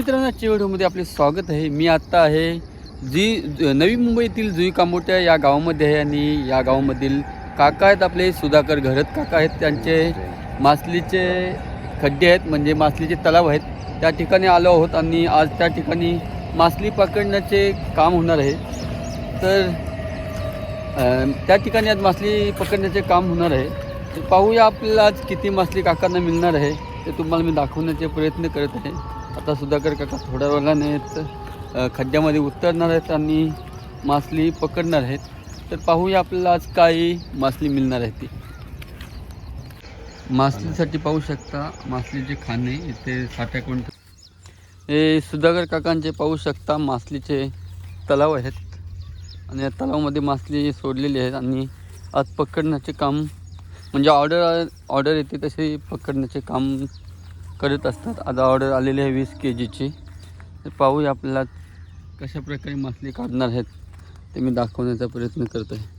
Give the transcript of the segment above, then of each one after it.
मित्रांनो आजच्या व्हिडिओमध्ये आपले स्वागत आहे. मी आत्ता आहे जी नवी मुंबईतील जुई कामोट्या या गावामध्ये आहे आणि या गावामधील काका आहेत आपले सुधाकर घरत काका आहेत. त्यांचे मासलीचे खड्डे आहेत म्हणजे मासलीचे तलाव आहेत. त्या ठिकाणी आलो आहोत आणि आज त्या ठिकाणी मासली पकडण्याचे काम होणार आहे. तर त्या ठिकाणी आज मासली पकडण्याचे काम होणार आहे. तर पाहूया आपल्याला आज किती मासली काकांना मिळणार आहे. ते तुम्हाला मी दाखवण्याचे प्रयत्न करत आहे. आता सुधाकर काका थोड्या वेळाने अ, खड्ड्यामध्ये उतरणार आहेत आणि मासली पकडणार आहेत. तर पाहूया आपल्याला आज काही मासली मिळणार आहे ती. मासलीसाठी पाहू शकता मासलीचे खाणे इथे साठ्या कोण हे सुधाकर काकांचे पाहू शकता मासलीचे तलाव आहेत. आणि या तलावामध्ये मासली सोडलेली आहेत आणि आज पकडण्याचे काम म्हणजे ऑर्डर ऑर्डर येते तसे पकडण्याचे काम करत असतात. आता ऑर्डर आलेली आहे वीस के जीची तर पाहूया आपल्याला कशा प्रकारे काढणार आहेत ते मी दाखवण्याचा प्रयत्न करतो आहे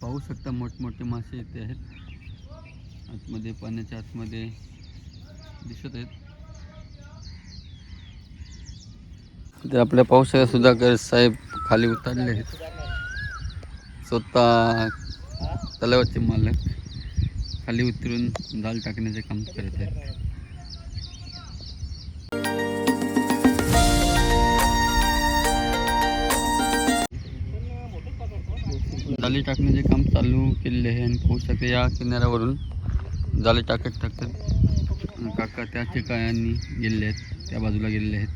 पाहू शकता मोठमोठे मासे इथे आहेत. आतमध्ये पाण्याच्या आतमध्ये दिसत आहेत. ते आपल्या पाहू सुद्धा सुधाकर साहेब खाली उतरले आहेत. स्वतः तलावाचे मालक खाली उतरून दाल टाकण्याचे काम करत आहेत. जाळी टाकण्याचे काम चालू केलेले आहे आणि पाहू शकते या किनाऱ्यावरून जाळी टाकत टाकत काका त्या ठिकाणी गेलेले आहेत त्या बाजूला गेलेले आहेत.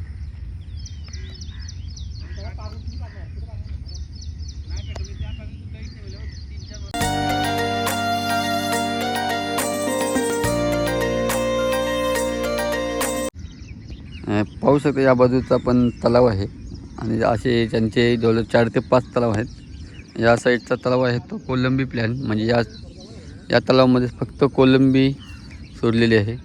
पाहू शकता या बाजूचा पण तलाव आहे आणि असे त्यांचे जवळ चार ते पाच तलाव आहेत. या साईडचा तलाव आहे तो कोलंबी प्लॅन. म्हणजे या या तलावामध्ये फक्त कोलंबी सोडलेली आहे.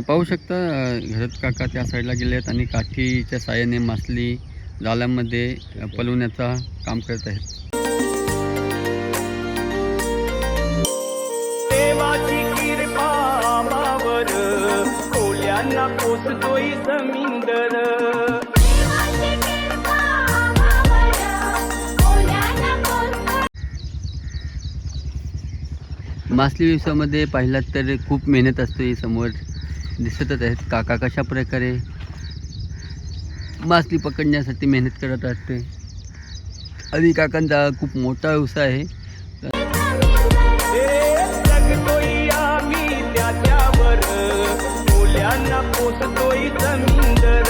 पाहू शकता घरत काका त्या साईडला गेले आहेत आणि काठीच्या साहाय्याने मासली जाळ्यामध्ये पलवण्याचा काम करत आहेत. ओल्यांना पोचतोय जमीनदर मासली व्यवसायामध्ये पाहिलात तर खूप मेहनत असते समोर. दिसतच आहेत काका कशा प्रकारे. मासली पकडण्यासाठी मेहनत करत असते. आणि काकांचा खूप मोठा व्यवसाय आहे. ओल्यांना पोचतोय जमीनदर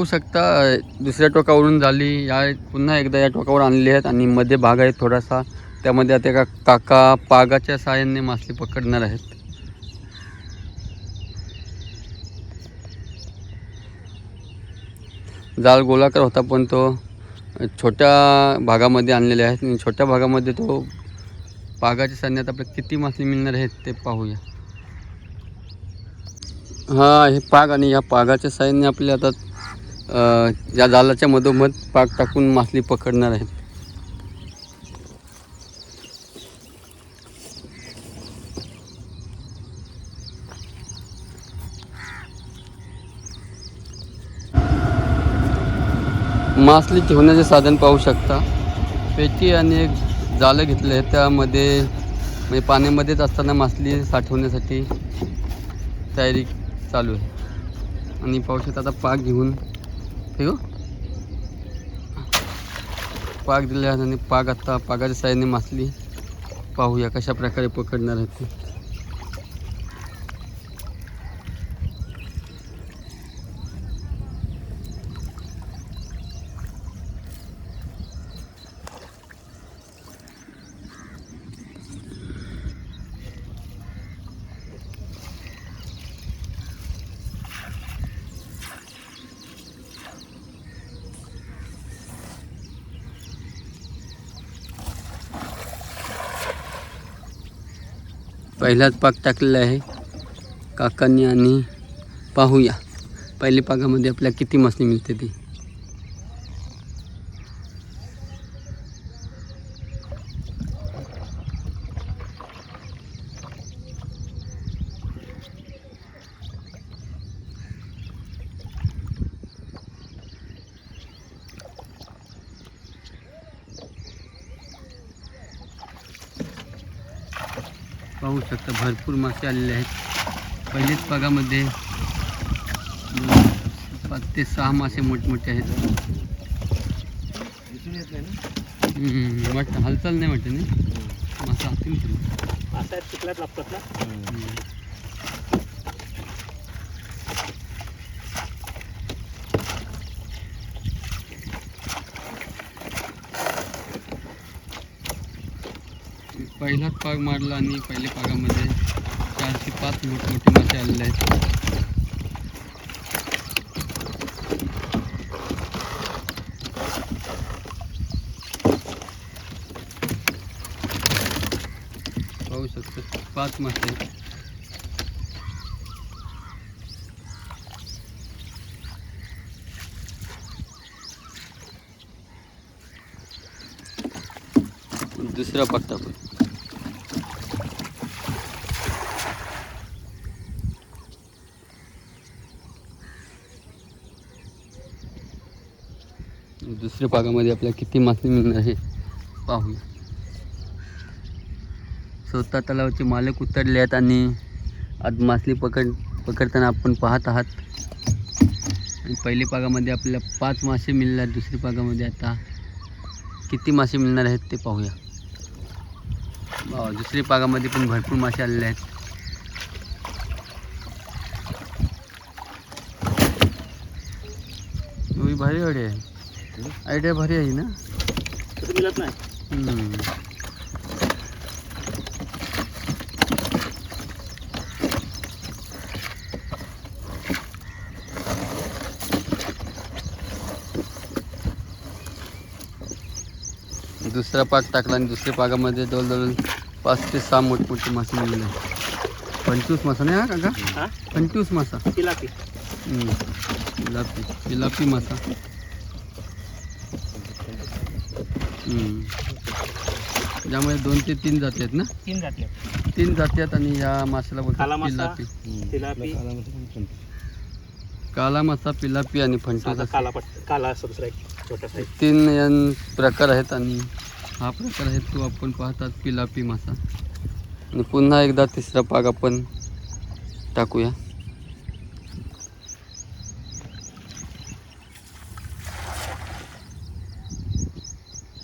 पाहू शकता दुसऱ्या टोकावरून झाली. या पुन्हा एकदा या टोकावर आणली आहेत आणि मध्ये भाग आहे थोडासा. त्यामध्ये आता एका काका पागाच्या साहाय्याने मासे पकडणार आहेत. जाळ गोलाकार होता पण तो छोट्या भागामध्ये आणलेले आहेत. आणि छोट्या भागामध्ये तो पागाच्या सान्यात आपल्याला किती मासे मिळणार आहेत ते पाहूया. हा हे पाग आणि या पागाच्या साह्याने आपले आता या जालाच्या मधोमध पाक टाकून मासली पकडणार आहेत. मासली ठेवण्याचे साधन पाहू शकता. पेटी आणि एक जालं घेतलं आहे त्यामध्ये म्हणजे पाण्यामध्येच असताना मासली साठवण्यासाठी तयारी चालू आहे. आणि पाहू शकता आता पाक घेऊन हे पाग पाक दिले आहेत आणि पाक आता पाकाच्या साह्याने मासली. पाहूया कशा प्रकारे पकडणार आहेत पहिलाच पाक टाकलेला आहे. काकांनी आणि पाहूया. पहिल्या पाकामध्ये आपल्याला किती मसणी मिळते ती. पाहू शकता भरपूर मासे आलेले आहेत. पहिलेच पागामध्ये पाच ते सहा मासे मोठमोठे आहेत. वाटतं हालचाल नाही वाटतं नाही मासा हातील. असा चिखलात लागतात ना हम्म. पहिलाच पाग मारला आणि पहिल्या पागामध्ये चारशे पाच मोठमोठे मासे आलेले आहेत. पाहू शकतो पाच मासे. आहेत दुसरा पत्ता पण. दुसऱ्या पागामध्ये आपल्याला किती मासे मिळणार हे पाहूया. स्वतः तलावाचे मालक उतरले आहेत आणि आज मासली पकड पकडताना आपण पाहत आहात. आणि पहिल्या पागामध्ये आपल्याला पाच मासे मिळणार दुसऱ्या भागामध्ये आता किती मासे मिळणार आहेत ते पाहूया. दुसऱ्या भागामध्ये पण भरपूर मासे आलेले आहेत. भारी वाडे आहे. आयडिया भारी आहे ना? मिळत नाही. दुसरा पाक टाकला आणि दुसऱ्या पागामध्ये जवळजवळ पाच ते सहा मोठमोठे मासे मिळले. पंचवीस मासा नाही हा काका? पंचवीस मासा. तिलापी. पिलापी पिलापी मासा हम्म. ज्यामुळे दोन ते तीन जाती आहेत ना? तीन जाती तीन जाती आहेत आणि या माशाला काला बोलतात मासा. पिलापी तिलापी. काला मासा पिलापी आणि फंटूस साधा असे काला पट काला असतो दुसरा एक छोटा साईज तीन यां प्रकार आहेत आणि हा प्रकार आहे तो आपण पाहतात पिलापी मासा. आणि पुन्हा एकदा तिसरा पाग आपण टाकूया.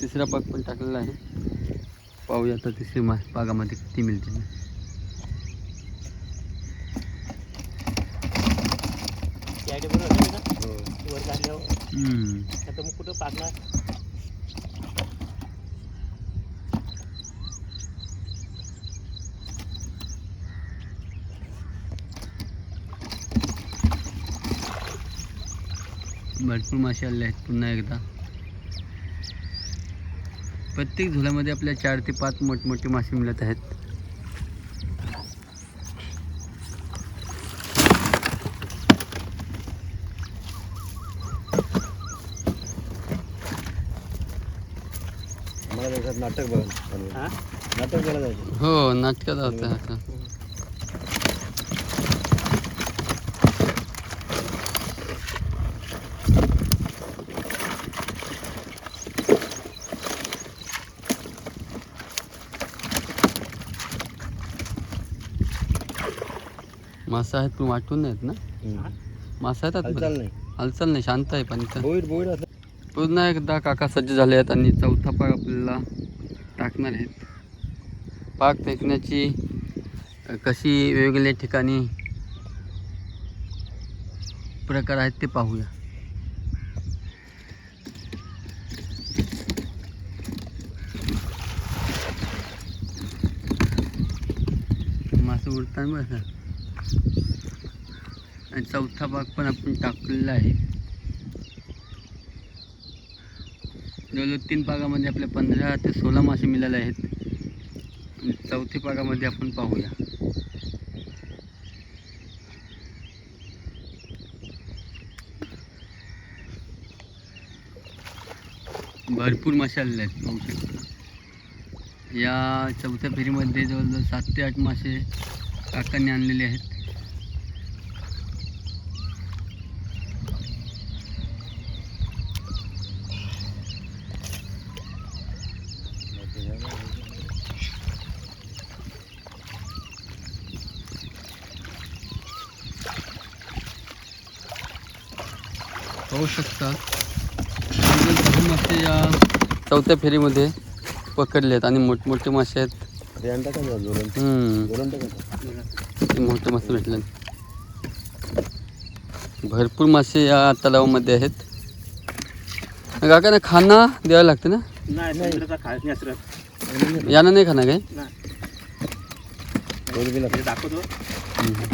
तिसरा पाग पण टाकलेला आहे. पाहूया आता तिसरी मा पागामध्ये किती मिळते या बरोबर आहे ना? वर काढल्यावर हम्म. आता मग कुठं पाकणार भरपूर मासे आले आहेत पुन्हा एकदा. प्रत्येक झुल्यामध्ये आपल्या चार ते पाच मोठमोठे मासे मिळत आहेत. नाटक बघा हा? नाटक बघायला जायचं. हो नाटकात होतं मासा आहेत पण वाटून नाहीत ना? मासा आहेत हालचाल? नाही. हालचाल नाही शांत आहे पण पुन्हा एकदा काका सज्ज झाले आहेत आणि चौथा पाक आपल्याला टाकणार आहेत. पाक फेकण्याची कशी वेगवेगळ्या ठिकाणी प्रकार आहेत ते पाहूया. मासे उडताना बघा. आणि चौथा भाग पण आपण टाकलेला आहे. जवळजवळ तीन भागामध्ये आपल्या पंधरा ते सोळा मासे मिळाले आहेत. चौथ्या चौथी आपण पाहूया. भरपूर मासे आलेले आहेत पाहू शकता. या चौथ्या फेरीमध्ये जवळजवळ सात ते आठ मासे काकांनी आणलेले आहेत. पाहू शकता. मासे या चौथ्या फेरीमध्ये पकडले आहेत आणि मोठमोठे मासे आहेत. मोठे मासे भेटले भरपूर मासे या तलावामध्ये आहेत. काका ना खाना द्यावं लागतं ना? यानं नाही खाना काय? दाखवतो. हम्म,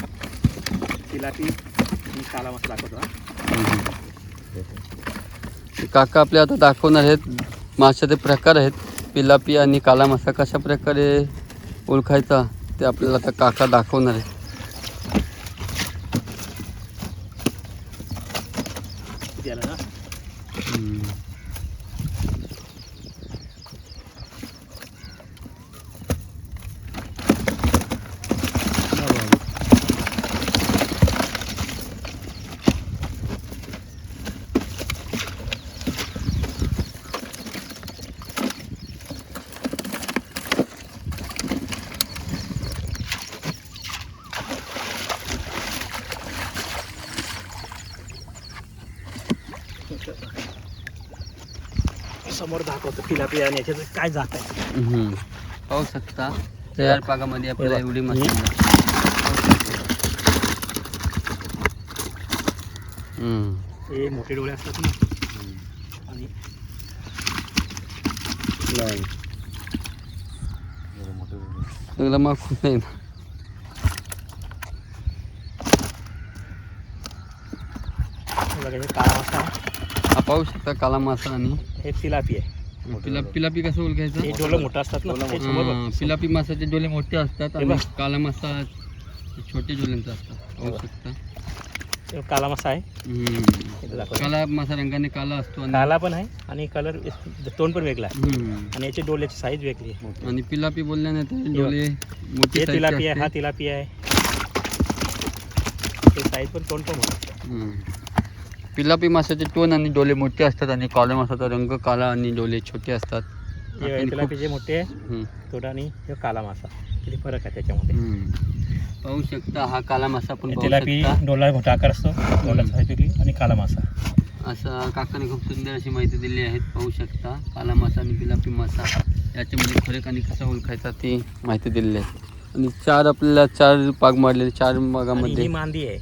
तिलापी आणि काला मसाला दाखवतो हा. काका आपले आता दाखवणार आहेत. माशाचे प्रकार आहेत. पिलापी आणि काला मासा कशा प्रकारे ओळखायचा ते आपल्याला आता काका दाखवणार आहे किती आलं ना हम्म. समोर आणि याच्यात काय जात आहे हम्म. पाहू शकता तयार पागामध्ये आपल्याला. एवढी मासे हे. हम्म. हे मोठे डोळे असतात ना आणि नाही. सगळं ना. हे बघा हे काळा मासा हा पाहू शकता काला मासा आणि हे तिलापी आहे पिला पिलापी कसं ओळखायचं हे डोळे मोठं असतात ना समोर बघ. पिलापी मासाचे डोले मोठे असतात आणि बघ. काला मासा छोटे डोल्यांचे असतात पाहू बघ. शकता हे काला मासा आहे हम्म. इथं दाखवतो काला मासा रंगाने काला असतो आणि काला पण आहे आणि कलर तोंड पण वेगळा आहे हम्म. आणि याची डोळ्याची साईज वेगळी आहे आणि पिलापी बोलल्याने ते बघ. डोळे मोठी हे size चे तिलापी आहे हा असते. तिलापी आहे साईज पण तोंड पण मोठं. हम्म. पिलापी मासाचे टोन आणि डोले मोठे असतात आणि काळ्या मासाचा रंग काला आणि डोले छोटे असतात. जे मोठे. थोडा आणि काला मासा. किती फरक आहे त्याच्यामध्ये. पाहू शकता हा काला मासा पण तिलापी डोला मोठा आकार असतो वेगळी आणि काला मासा. असं काकाने खूप सुंदर अशी माहिती दिली आहे पाहू शकता. काला मासा आणि पिलापी मासा. याच्यामध्ये फरक आणि कसा ओळखायचा ती माहिती दिलेली आहे. आणि चार आपल्याला चार पाग मारलेले चार भागामध्ये मांदी आहे.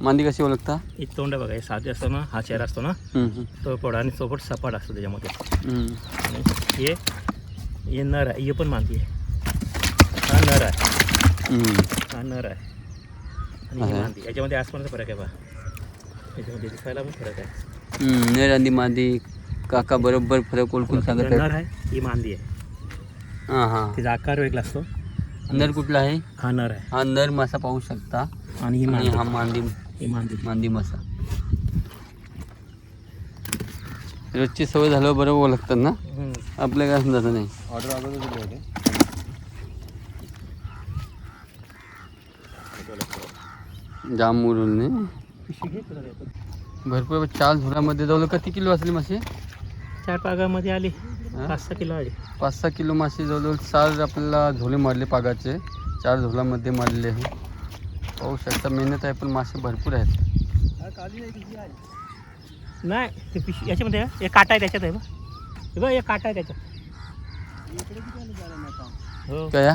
मांदी कशी ओळखता? ही तोंड बघा हे साधे असतो ना हा चेहरा असतो ना तो पोडा आणि सोबत सपाट असतो त्याच्यामध्ये. आणि हे हे नर आहे हे पण मांदी आहे. हा नर आहे. हा नर आहे. आणि ही. मांदी याच्यामध्ये आसमानाचा फरक आहे बा याच्यामध्ये दिसायला पण फरक आहे. नर आणि मादी काका बरोबर फरक ओळखून सांगत नर आहे ही मांदी आहे. हां हां. तिचा आकार वेगळा असतो. नर कुठला आहे? हा नर आहे. हा नर मासा पाहू शकता. आणि ही हा मांदी ही मांदी मांदी मासा. रोजची सवय झाल्यावर बरोबर ओळखतात ना. आपल्या काय समजायचं नाही. ऑर्डर अगोदर दिली होती. जाम मुरुलने. भरपूर चार झोळामध्ये जवळ किती किलो असले मासे चार पागामध्ये आली? पाच सहा किलो आली. पाच सहा किलो मासे जवळजवळ चार आपल्याला झोले मारले पागाचे. चार झोलामध्ये मारले. आहे पाहू शकता मेहनत आहे पण मासे भरपूर आहेत. नाही ते पिशवी याच्यामध्ये आहे. एक काटा आहे त्याच्यात आहे बघ. हे बघ एक काटा आहे त्याच्यात. हो. काय या?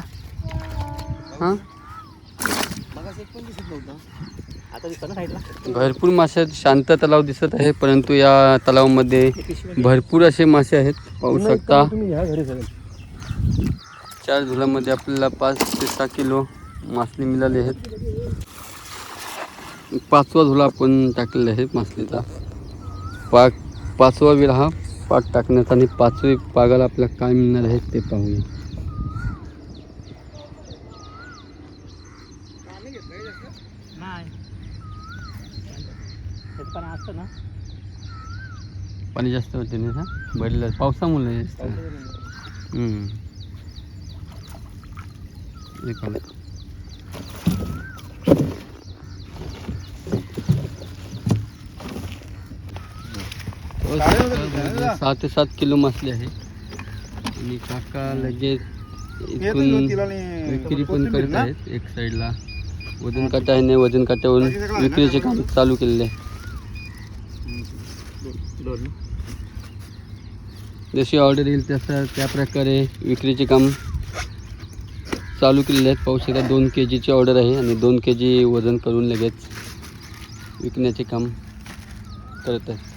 हां? आता दिसतं ना साईडला भरपूर मासे आहेत शांत तलाव दिसत आहे परंतु या तलावामध्ये पिशवी भरपूर असे मासे आहेत पाहू शकता. तुम्ही या घरी सगळं चार झुलामध्ये आपल्याला पाच ते सहा किलो मासली मिळाली आहेत. पाचवा झुला आपण टाकलेला आहे मासलीचा. पाक पाचवा वेळ हा पाक टाकण्याचा आणि पाचवी पागाला आपल्याला काय मिळणार आहे ते पाहूया. पण जास्त होते ना हा भरलेलं पावसामुळे जास्त हम्म. हे पाणी. सहा ते सात किलो मासले आहे. आणि काका लगेच इथून विक्री पण करत आहेत एक साईडला वजन काटा आहे नाही वजन काट्यावरून विक्रीचे काम चालू केलेले आहे. जशी ऑर्डर येईल तसं त्या प्रकारे विक्रीचे काम चालू केलेले आहेत. पाहू शकता दोन के जीची ऑर्डर आहे आणि दोन के जी वजन करून लगेच विकण्याचे काम करत आहे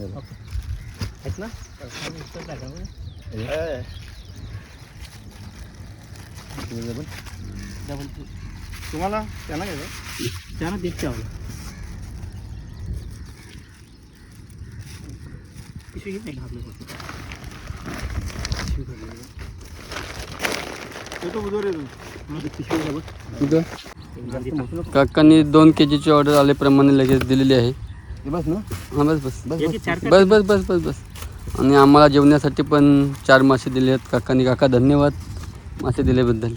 आहेत ना इथं जागा बघ. डबल ती- तुम्हाला त्यांना घ्यायचं? त्यांना देत पिशवी घेत नाही का टाकलं. काकांनी दोन के जीची ऑर्डर आल्याप्रमाणे लगेच दिलेली आहे. हे बस ना. हां बस बस. बस बस. बस बस बस बस आणि आम्हाला जेवण्यासाठी पण चार मासे दिले आहेत काकांनी काका धन्यवाद मासे दिल्याबद्दल.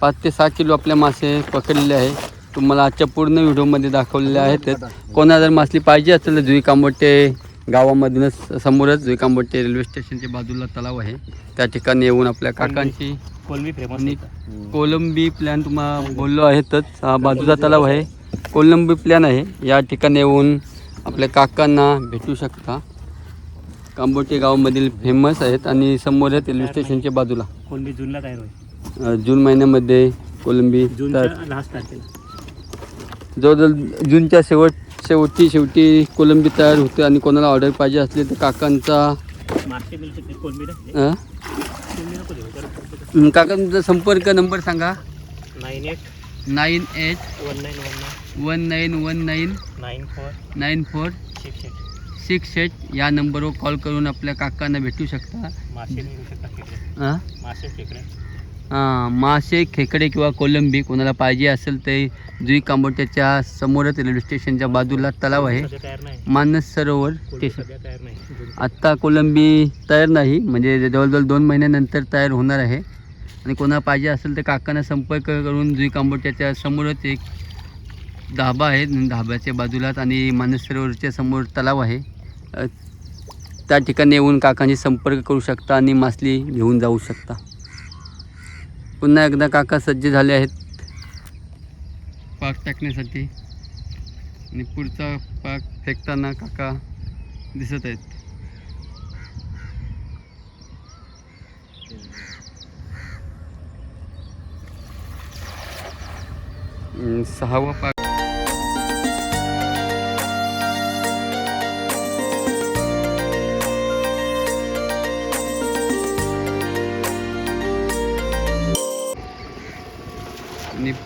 पाच ते सहा किलो आपल्या मासे पकडलेले आहे. तुम्हाला आजच्या पूर्ण व्हिडिओमध्ये दाखवलेले आहेत. कोणा जर मासली पाहिजे असेल तर जुई कांबोटे गावामधूनच समोरच जुई कांबोटे रेल्वे स्टेशनच्या बाजूला तलाव आहे. त्या ठिकाणी येऊन आपल्या काकांची कोलमी फेमस कोलंबी प्लॅन तुम्हाला बोललो आहेतच हा बाजूचा तलाव आहे. कोलंबी प्लॅन आहे. या ठिकाणी येऊन आपल्या काकांना भेटू शकता. कांबोटे गावामधील फेमस आहेत आणि समोर आहेत रेल्वे स्टेशनच्या बाजूला. कोलमी जूनला तयार होईल. अ, जून महिन्यामध्ये कोलंबी तर जूनच्या लास्ट तारखेला. जवळजवळ जूनच्या शेवट शेवटी शेवटी कोलंबी तयार होते आणि कोणाला ऑर्डर पाहिजे असली तर काकांचा मासे मिळू शकते कोलमी अ, कोलमी नको देऊ कारण काका तुमचा संपर्क नंबर सांगा. Nine eight nine eight one nine one nine one nine one nine nine four nine four six eight. Six eight या नंबरवर कॉल करून आपल्या काकांना भेटू शकता. हां मासे खेकडे. हां मासे खेकडे किंवा कोलंबी कोणाला पाहिजे असेल ते जुई कांबोट्याच्या समोरच रेल्वे स्टेशनच्या बाजूला तलाव आहे. मानस सरोवर स्टेशन. सध्या तयार नाही. आत्ता कोलंबी तयार नाही म्हणजे जवळजवळ दोन महिन्यानंतर तयार होणार आहे. आणि कोणाला पाहिजे असेल तर काकांना संपर्क करून जुई कांबोट्याच्या समोरच एक धाबा आहे. धाब्याच्या बाजूलाच आणि मानस सरोवरच्या समोर तलाव आहे. त्या ठिकाणी येऊन काकांशी संपर्क करू शकता आणि मासली घेऊन जाऊ शकता. पुन्हा एकदा काका सज्ज झाले आहेत. पाक टाकण्यासाठी आणि पुढचा पाक फेकताना काका दिसत आहेत. सहावा पाक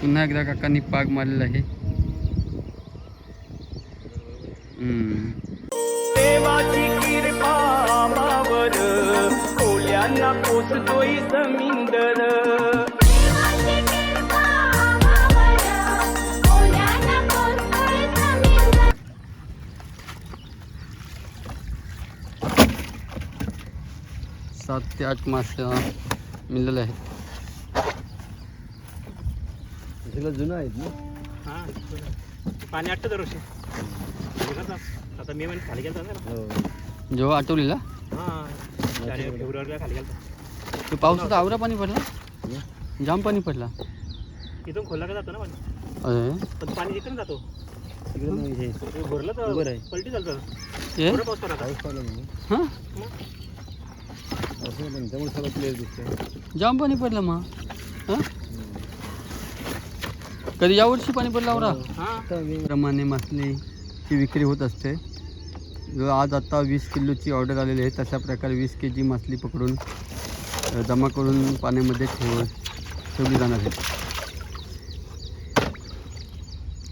पुन्हा एकदा काकांनी पाग मारलेला आहे. देवाची कृपा पोचतोय जमीनदर सात ते आठ मासे मिळाले आहेत. सगळं जुनं आहेत ना? हां पाणी आटतं दरवर्षी. आता मे महिन्यात खाली गेलता ना हो. जेव्हा आठवलेला? हां जानेवारी फेब्रुवारीला खाली गेलता. ते पावसाचा आवरा पाणी पडला? जाम पाणी पडला. इथून खोलला का जातो ना पाणी? अरे. पण पाणी इकडून जातो? तिकडे हे. ते भरलं उभं तर. पलटी चालतं हे? एवढं पाऊस पडला पाऊस पाहिला म्हणून हां? असं पण त्यामुळे सगळं क्लिअर दिसतंय. जाम पाणी पडलं मग. हां? कधी यावर्षी पाणी पडलं आवरा हां. आता मी प्रमाणे मासलीची विक्री होत असते. जो आज आता वीस किलोची ऑर्डर आलेली आहे तशा प्रकारे वीस के जी मासली पकडून जमा करून पाण्यामध्ये ठेव ठेवली जाणार आहे.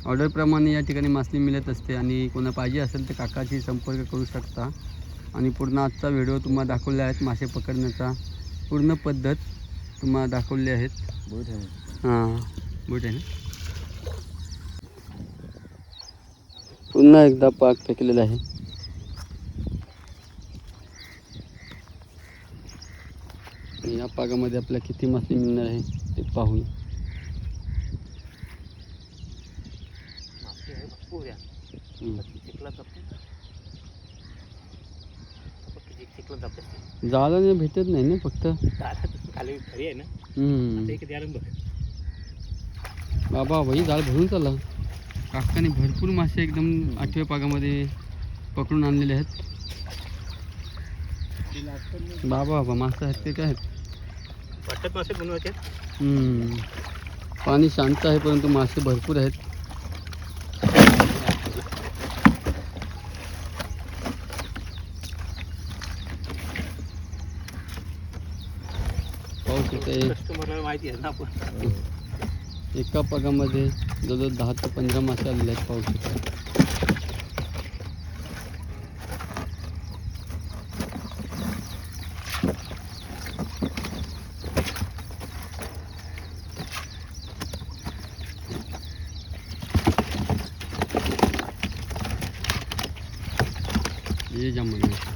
ऑर्डरप्रमाणे या ठिकाणी मासली मिळत असते आणि कोणा पाहिजे असेल तर काकाशी संपर्क करू शकता. आणि पूर्ण आजचा व्हिडिओ तुम्हाला दाखवले आहेत मासे पकडण्याचा. पूर्ण पद्धत तुम्हाला दाखवली आहेत. हां बोट आहे ना? पुन्हा एकदा पाक फेकलेला आहे. या पाकामध्ये आपल्याला किती मासे मिळणार आहे ते पाहूया. जाळाने भेटत नाही ना फक्त. बाबा भाई जाळ भरून चालला. काकाने भरपूर मासे एकदम आठव्या पागामध्ये पकडून आणलेले आहेत. बाबा बाबा मासे आहेत ते काय आहेत? मासे बनवायचे. पाणी शांत आहे परंतु मासे भरपूर आहेत. पाऊस येत माहिती आहे ना आपण. एका पगामध्ये जवळजवळ दहा ते पंधरा मासे आलेले आहेत येत आहे. ये जाम मोठमोठं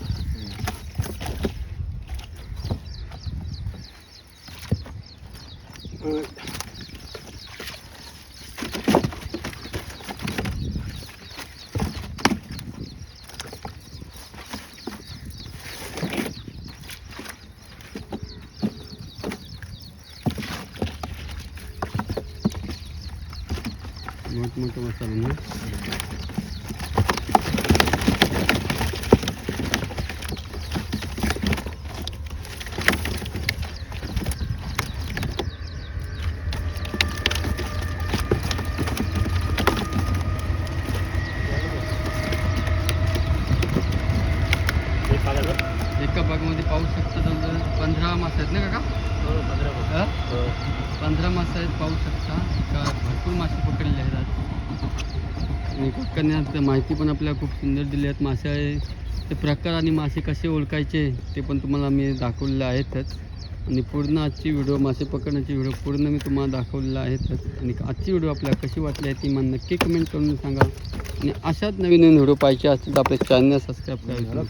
पंधरा मासा मासे आहेत पाहू शकता. का भरपूर मासे पकडले आहेत. आज आणि काकांनी आज माहिती पण आपल्याला खूप सुंदर दिली आहेत. मासे ते प्रकार आणि मासे कसे ओळखायचे ते पण तुम्हाला मी दाखवलेलं आहेतच आणि पूर्ण आजची व्हिडिओ मासे पकडण्याची व्हिडिओ पूर्ण मी तुम्हाला दाखवलेला आहेतच आणि आजची व्हिडिओ आपल्याला कशी वाटली आहे ती मला नक्की कमेंट करून सांगा. आणि अशाच नवीन नवीन व्हिडिओ पाहिजे असतील तर आपल्या चॅनल सबस्क्राईब झालं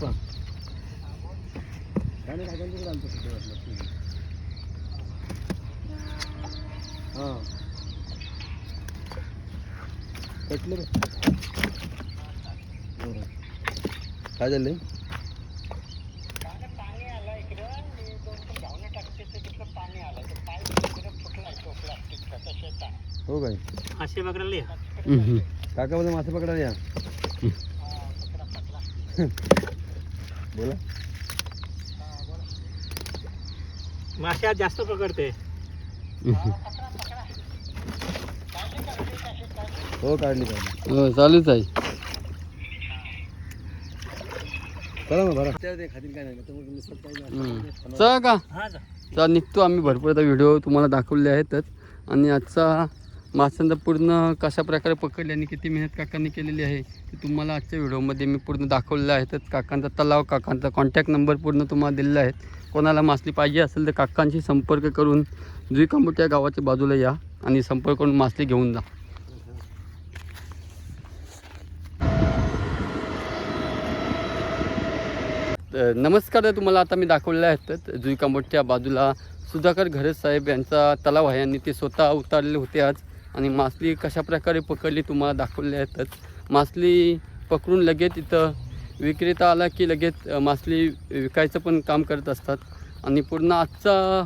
का काय रे. झालं? हो काय? मासे बघायला ये. काका बोला मासे पकडायला या. बोला. मासे आज जास्त पकडते. हो काढली काढली. हो चालूच आहे. चला मग बरं ते खातील काय नाही तर मग नुसतं काय नाही. हम्म. चला का? हा जा. तर निघतो आम्ही. भरपूर आता व्हिडिओ तुम्हाला दाखवले आहेतच. आणि आजचा माशांचा पूर्ण कशा प्रकारे पकडले आणि किती मेहनत काकांनी केलेली आहे ते तुम्हाला आजच्या व्हिडिओमध्ये मी पूर्ण दाखवलेलं आहे. तर काकांचा तलाव काकांचा कॉन्टॅक्ट नंबर पूर्ण तुम्हाला दिलेला आहे. कोणाला मासली पाहिजे असेल तर काकांशी संपर्क करून जुई कांबोट या गावाच्या बाजूला या आणि संपर्क करून मासली घेऊन जा. नमस्कार तुम्हाला. आता मी दाखवले आहेत तर जुई बाजूला सुधाकर घरे साहेब यांचा तलाव आहे आणि ते स्वतः उतारले होते आज. आणि मासली कशा प्रकारे पकडली तुम्हाला दाखवले आहेतच मासली पकडून लगेच इथं विक्रेता आला की लगेच मासली विकायचं पण काम करत असतात. आणि पूर्ण आजचा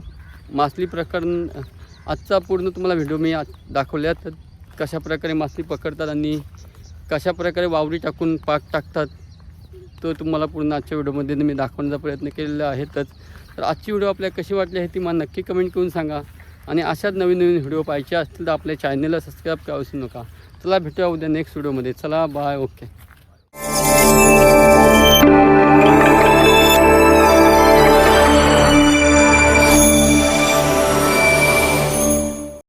मासली प्रकरण आजचा पूर्ण तुम्हाला व्हिडिओ मी आज दाखवल्या तर कशा प्रकारे मासली पकडतात आणि कशा प्रकारे वावरी टाकून पाक टाकतात तो तुम्हाला पूर्ण आजच्या व्हिडिओमध्ये मी दाखवण्याचा प्रयत्न केलेला आहेतच तर आजची व्हिडिओ आपल्या कशी वाटली आहे ती मला नक्की कमेंट करून सांगा. आणि अशाच नवीन नवीन व्हिडिओ पाहिजे असतील तर आपल्या चॅनेलला सबस्क्राईब करावसू नका. चला भेटूया उद्या नेक्स्ट व्हिडिओमध्ये चला बाय ओके